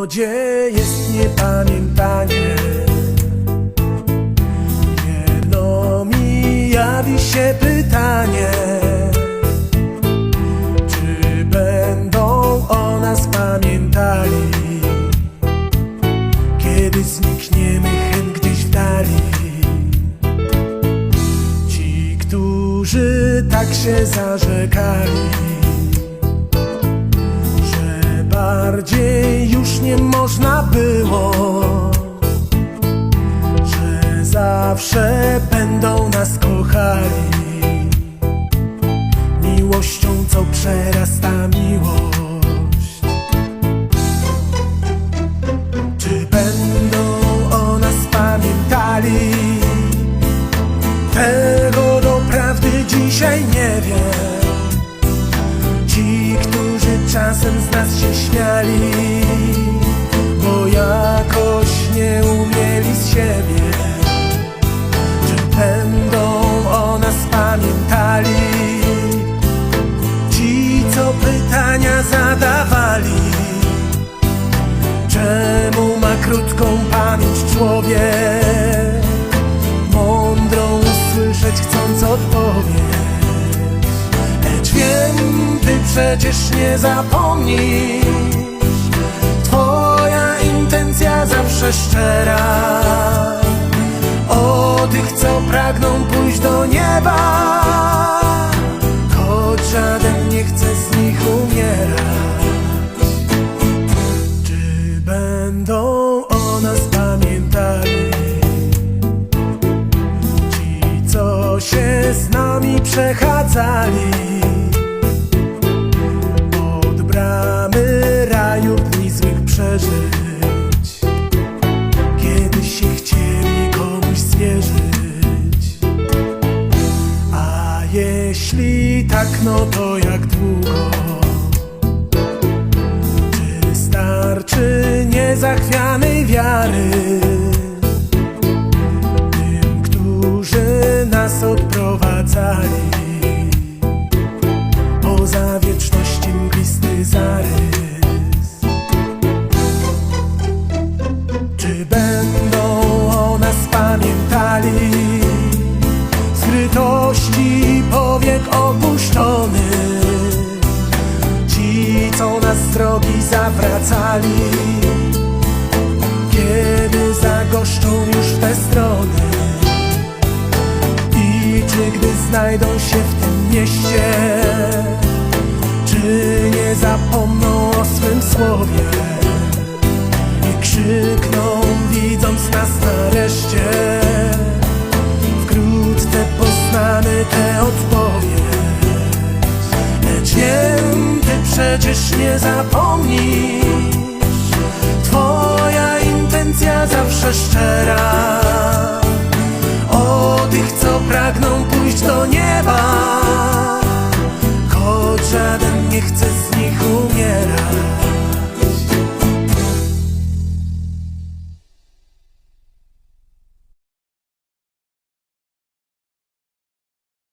wodzie jest niepamiętanie? Jedno mi jawi się pytanie. Czy będą o nas pamiętali? Kiedy znikniemy hen gdzieś w dali? Ci, którzy tak się zarzekali bardziej już nie można było, że zawsze będą nas kochali miłością, co przerasta miłość. Czasem z nas się śmiali, bo jakoś nie umieli z siebie. Czy będą o nas pamiętali? Ci, co pytania zadawali, czemu ma krótką pamięć człowiek? Mądrą usłyszeć chcąc odpowiedź. Przecież nie zapomnisz. Twoja intencja zawsze szczera. O tych, co pragną pójść do nieba Choć żaden nie chce z nich umierać. Czy będą o nas pamiętali? Ci, co się z nami przechadzali Bramy raju dni złych przeżyć. Kiedy się chcieli komuś zwierzyć. A jeśli tak, no to jak długo? Czy starczy niezachwianej wiary skrytości powiek opuszczonych? Ci, co nas z drogi zawracali kiedy zagoszczą już te strony I czy gdy znajdą się w tym mieście Czy nie zapomną o swym słowie I krzykną widząc nas przecież nie zapomnisz. Twoja intencja zawsze szczera. O tych, co pragną pójść do nieba. Choć żaden nie chce z